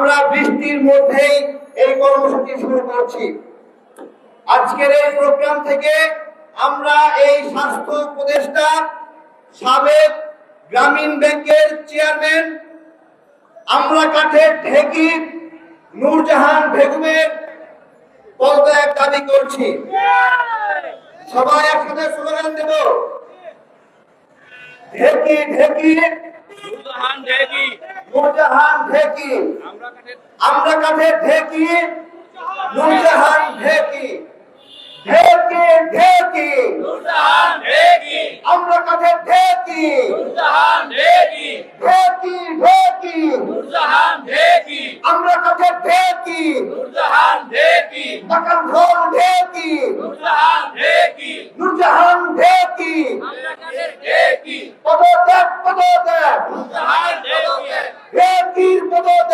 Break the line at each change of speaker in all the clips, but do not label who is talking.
আমরা বৃষ্টির মধ্যেই এই কর্মসূচি শুরু করছি। আজকের এই প্রোগ্রাম থেকে আমরা এই স্বাস্থ্য উপদেষ্টা, সাবেক গ্রামীণ ব্যাংকের চেয়ারম্যান আমরা কাঠের ঢেকি নূরজাহান বেগমের পদত্যাগ দাবি করছি। সবাই একসাথে স্লোগান দেব। ঢেকি ঢেকি
নূরজাহান ঢেকি
নূরজাহান ঢেকি
আমরা কাঠের
আমরা কাঠের ঢেকি নূরজাহান ঢেকি ঢেকি ঢেকি
নূরজাহান ঢেকি
আমরা কাঠের ঢেকি
নূরজাহান ঢেকি
ঢেকি ঢেকি
নূরজাহান ঢেকি
আমরা কাঠের ঢেকি
নূরজাহান ঢেকি
টাকার ঢোল ঢেকি
নূরজাহান ঢেকি
নূরজাহান ঢেকি
আমরা কাঠের ঢেকি
পদত্যাগ পদত্যাগ
নূরজাহান ঢেকি
ঢেকির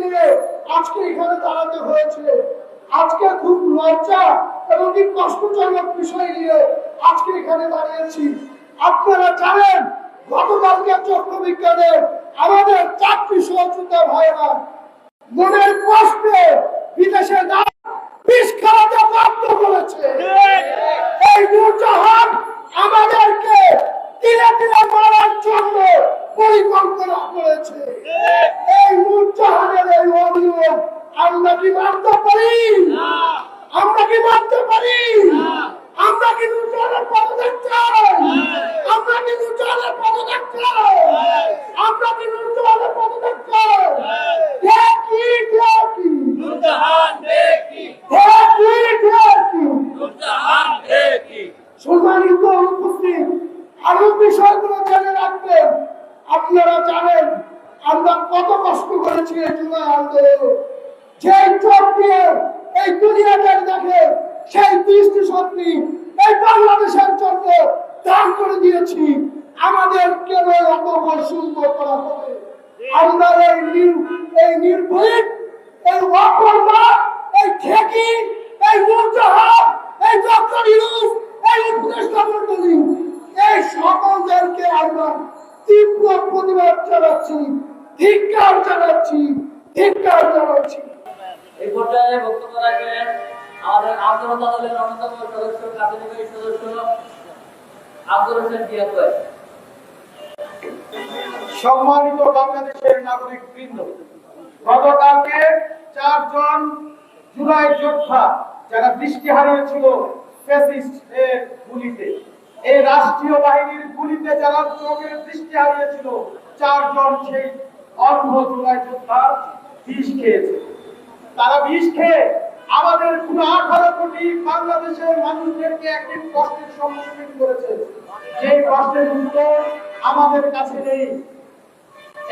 নিয়ে আজকে এখানে আমাদের চাকরি সহযোগিতা মনের কষ্টে বিদেশে না বিষ খাওয়াতে বাধ্য করেছে এই নূরজাহান আমাদেরকে তিলে তিলে মারার জন্য পরিকল্পনা করেছে এই নূরজাহানের এই আমরা কি মানতে পারি? আমরা কি মানতে পারি? আমরা কি কি কি দেখি দেখি
নূরজাহান
দেখি দেখি
নূরজাহান
সম্মানিত উপস্থিত আরও বিষয়গুলো জেনে রাখবেন। আপনারা জানেন আমরা কত কষ্ট করেছি এই জুলাই আন্দোলনে। যে চোখ দিয়ে এই দুনিয়াটা দেখে, সেই দৃষ্টি শক্তি এই বাংলাদেশের জন্য দান করে দিয়েছি। আমাদের কেন এত সুন্দর করা হবে। আমরা এই এই নির্ভীক, এই অকর্মা, এই ঠেকি, এই নূরজাহান এই ডক্টর ইউনুস, এই উপদেষ্টা এই সকলদেরকে আমরা তীব্র প্রতিবাদ জানাচ্ছি। ধিক্কার জানাচ্ছি ধিক্কার জানাচ্ছি।
এই পর্যায়ে বক্তব্য রাখবেন আমাদের আন্দোলন দলের অন্যতম সদস্য কার্যনির্বাহী সদস্য আব্দুল হোসেন
সম্মানিত বাংলাদেশের নাগরিক বৃন্দ গতকালকে চারজন জুলাই যোদ্ধা যারা দৃষ্টি হারিয়েছিল গুলিতে এই রাষ্ট্রীয় বাহিনীর গুলিতে যারা চোখের দৃষ্টি হারিয়েছিল চারজন সেই তারা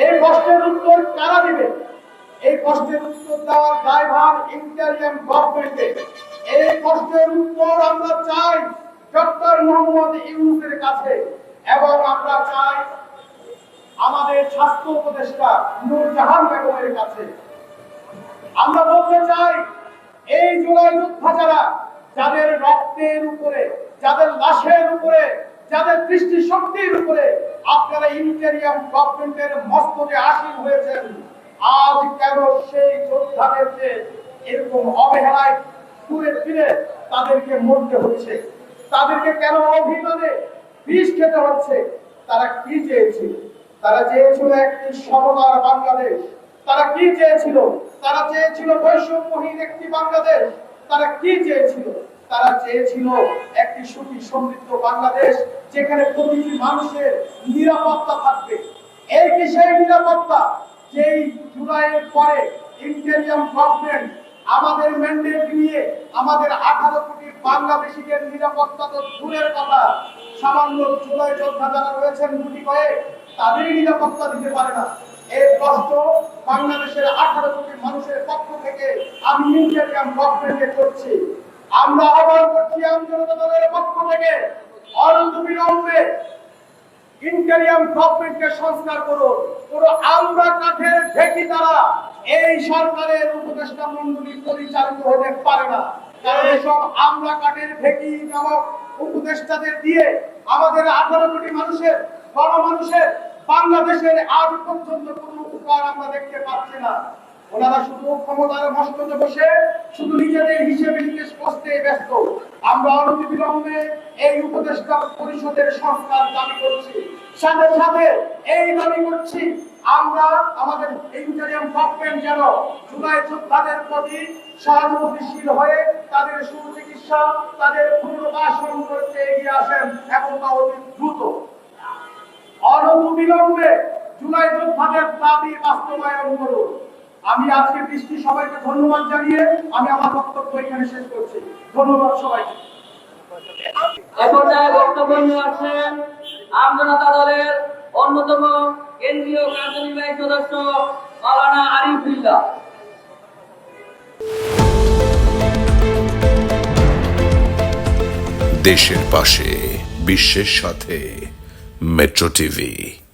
এই কষ্টের উত্তর কারা দিবে? এই কষ্টের উত্তর দেওয়ার ইন্টারিয়াম গভর্নমেন্টে। এই কষ্টের উত্তর আমরা চাই ডক্টর মোহাম্মদ ইউনুসের কাছে এবং আমরা চাই আমাদের স্বাস্থ্য উপদেষ্টা নূরজাহান বেগমের কাছে। আমরা বলতে চাই, এই জুলাই যোদ্ধা যারা যাদের রক্তের উপরে, যাদের লাশের উপরে, যাদের দৃষ্টি শক্তির উপরে আপনারা ইন্টেরিয়াম গভর্নমেন্টের মস্তকে আসীন হয়েছেন, আজ কেন সেই যোদ্ধাদেরকে এরকম অবহেলায় ঘুরে ফিরে তাদেরকে মরতে হচ্ছে? তাদেরকে কেন অভিমানে বিষ খেতে হচ্ছে? তারা কি চেয়েছিল? তারা চেয়েছিল একটি সমতার বাংলাদেশ। তারা কি চেয়েছিল? তারা চেয়েছিল বৈষম্যহীন একটি বাংলাদেশ। তারা কি চেয়েছিল? তারা চেয়েছিল একটি সুখী সমৃদ্ধ বাংলাদেশ যেখানে প্রতিটি মানুষের নিরাপত্তা থাকবে। এই কি সেই নিরাপত্তা? যেই জুলাইয়ের পরে ইন্টেরিয়াম গভর্নমেন্ট আমাদের ম্যান্ডেট নিয়ে আমাদের আঠারো কোটি বাংলাদেশিদের নিরাপত্তা তো দূরের কথা। সামান্য জুলাই যোদ্ধা যারা রয়েছেন গুটি কয়েক। তাদের নিরাপত্তা দিতে পারে না। এই কষ্ট বাংলাদেশের আঠারো কোটি মানুষের পক্ষ থেকে আমি ইন্টারিয়াম গভর্নমেন্টকে করছি। আমরা আহ্বান করছি আম জনতা দলের পক্ষ থেকে অনন্ত বিলম্বে ইন্টারিয়াম গভর্নমেন্টকে সংস্কার পুরো আমরা কাঠের ঢেকি দ্বারা এই সরকারের উপদেষ্টা মন্ডলী পরিচালিত হতে পারে না। কারণ এসব আমরা কাঠের ঢেকি নামক উপদেষ্টাদের দিয়ে আমাদের আঠারো কোটি মানুষের, বড় মানুষের বাংলাদেশের আজ পর্যন্ত কোনো উপকার আমরা দেখতে পাচ্ছি না। ওনারা শুধু ক্ষমতার মস্তকে বসে শুধু নিজেদের হিসেবে নিকেশ করতে ব্যস্ত। আমরা অনতিবিলম্বে এই উপদেষ্টা পরিষদের সংস্কার দাবি করছি। সাথে সাথে এই দাবি করছি, আমরা আমাদের ইন্টারিয়াম গভর্নমেন্ট যেন জুলাই যোদ্ধাদের প্রতি সহানুভূতিশীল হয়ে তাদের সুচিকিৎসা, তাদের পুনর্বাসন করতে এগিয়ে আসেন এবং তা অতি দ্রুত। অনতিবিলম্বে জুলাই যোদ্ধাদের দাবি বাস্তবায়ন করুন। আমি আজকে দৃষ্টি সবাইকে ধন্যবাদ জানিয়ে আমি আমার বক্তব্য এখানে শেষ করছি। ধন্যবাদ সবাইকে।
এ বক্তব্য নিয়ে আসছেন আম দলের অন্যতম কেন্দ্রীয় কার্যনির্বাহী সদস্য মাওলানা আরিফ
দেশের পাশে বিশ্বের সাথে। Metro TV.